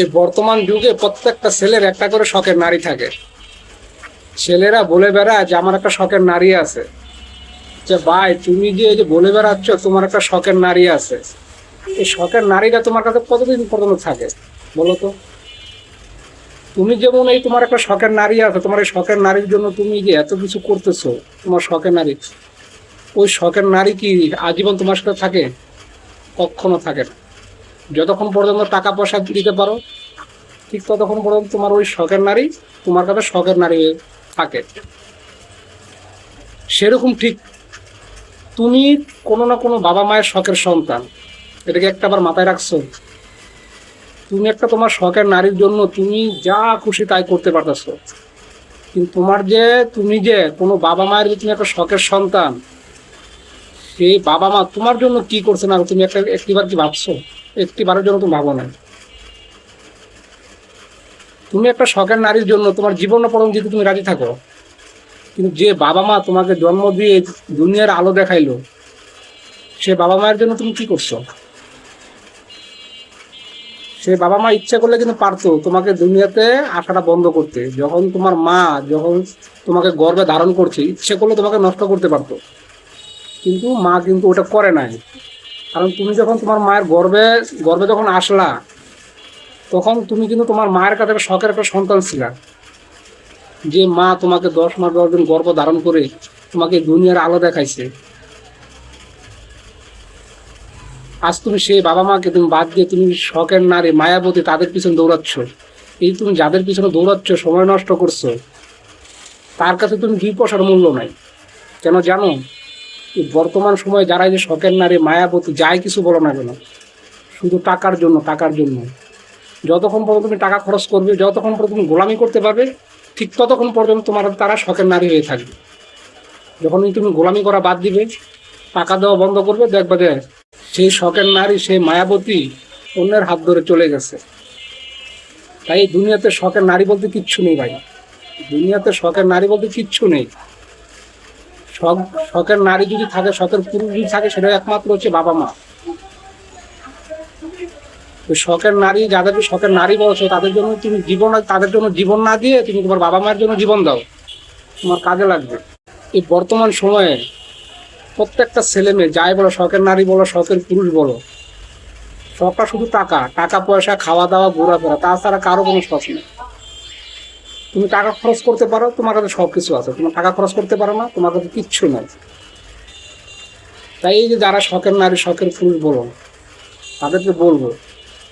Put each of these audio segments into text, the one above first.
এই বর্তমান যুগে প্রত্যেকটা ছেলের একটা করে শখের নারী থাকে। ছেলেরা বলে বেড়ায় যে, আমার একটা শখের নারী আছে। যে, ভাই, তুমি যে এই যে বলে বেড়াচ্ছ, তোমার একটা শখের নারী আছে। এই শখের নারীটা তোমার কাছে কতদিন পর্যন্ত থাকে, বলো তো? তুমি যেমন এই তোমার একটা শখের নারী আছে, তোমার এই শখের নারীর জন্য তুমি যে এত কিছু করতেছো, তোমার শখের নারী, ওই শখের নারী কি আজীবন তোমার সাথে থাকে? কখনো থাকে না। যতক্ষণ পর্যন্ত টাকা পয়সা দিতে পারো, ঠিক ততক্ষণ পর্যন্ত তোমার ওই শখের নারী, তোমার কাছে শখের নারী থাকে। সেরকম ঠিক তুমি কোনো না কোনো বাবা মায়ের শখের সন্তান। এটাকে একটা বার মাথায় রাখছো। তুমি একটা তোমার শখের নারীর জন্য তুমি যা খুশি তাই করতে পারতেছো। কিন্তু তোমার যে, তুমি যে কোনো বাবা মায়ের যে তুমি একটা শখের সন্তান সেই বাবা মা তোমার জন্য কি করছে না তুমি একটা একটিবার কি ভাবছ? একটিবারের জন্য তুমি ভাবো না তুমি একটা শখের নারীর জন্য তোমার জীবন পরম দিতে তুমি রাজি থাকো, কিন্তু যে বাবা মা তোমাকে জন্ম দিয়ে দুনিয়ার আলো দেখাইলো, সে বাবা মায়ের জন্য তুমি কি করছ? সে বাবা মা ইচ্ছে করলে কিন্তু পারতো তোমাকে দুনিয়াতে আসাটা বন্ধ করতে। যখন তোমার মা, যখন তোমাকে গর্বে ধারণ করছে, ইচ্ছে করলে তোমাকে নষ্ট করতে পারতো। কিন্তু মা কিন্তু ওটা করে নাই। কারণ তুমি যখন তোমার মায়ের গর্বে গর্বে যখন আসলা, তখন তুমি কিন্তু তোমার মায়ের কাছে একটা শখের একটা সন্তান ছিলা। যে মা তোমাকে দশ মাস দশ দিন গর্ভ ধারণ করে তোমাকে দুনিয়ার আলো দেখাইছে। আজ তুমি সেই বাবা মাকে তুমি বাদ দিয়ে তুমি শখের নারী, মায়াবতী তাদের পিছনে দৌড়াচ্ছ। এই তুমি যাদের পিছনে দৌড়াচ্ছ, সময় নষ্ট করছ, তার কাছে তুমি দুই পয়সার মূল্য নাই। কেন জানো? বর্তমান সময়ে যারা যে শখের নারী, মায়াবতী, যাই কিছু বলো না কেন, শুধু টাকার জন্য টাকার জন্য। যতক্ষণ পর্যন্ত তুমি টাকা খরচ করবে, যতক্ষণ পর্যন্ত তুমি গোলামি করতে পারবে, ঠিক ততক্ষণ পর্যন্ত তোমার তারা শখের নারী হয়ে থাকবে। যখনই তুমি গোলামি করা বাদ দিবে, টাকা দেওয়া বন্ধ করবে, দেখবে যে সেই শখের নারী, সেই মায়াবতী অন্যের হাত ধরে চলে গেছে। তাই দুনিয়াতে শখের নারী বলতে কিচ্ছু নেই ভাই। দুনিয়াতে শখের নারী বলতে কিচ্ছু নেই। শখ, শখের নারী যদি থাকে, শখের পুরুষ যদি থাকে সেটা একমাত্র হচ্ছে বাবা মা। শখের নারী যাদেরকে শখের নারী বলছো, তাদের জন্য তুমি জীবন, তাদের জন্য জীবন না দিয়ে তুমি তোমার বাবা মায়ের জন্য জীবন দাও। তোমার কাজে লাগবে। এই বর্তমান সময়ে প্রত্যেকটা ছেলে মেয়ে, যাই বলো শখের নারী বলো, শখের পুরুষ বলো, শখটা শুধু টাকা টাকা, পয়সা, খাওয়া দাওয়া, ঘোরাফেরা, তাছাড়া কারও কোনো শখ নেই। তুমি টাকা খরচ করতে পারো, তোমার কাছে সব কিছু আছে। তোমার টাকা খরচ করতে পারো না, তোমার কাছে কিচ্ছু নাই। তাই এই যে যারা শখের নারী, শখের পুরুষ বলো, তাদেরকে বলব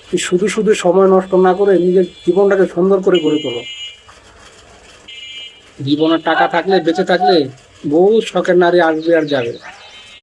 তুই শুধু শুধু সময় নষ্ট না করে নিজের জীবনটাকে সুন্দর করে গড়ে তোলো। জীবনের টাকা থাকলে, বেঁচে থাকলে বহু শখের নারী আসবে আর যাবে।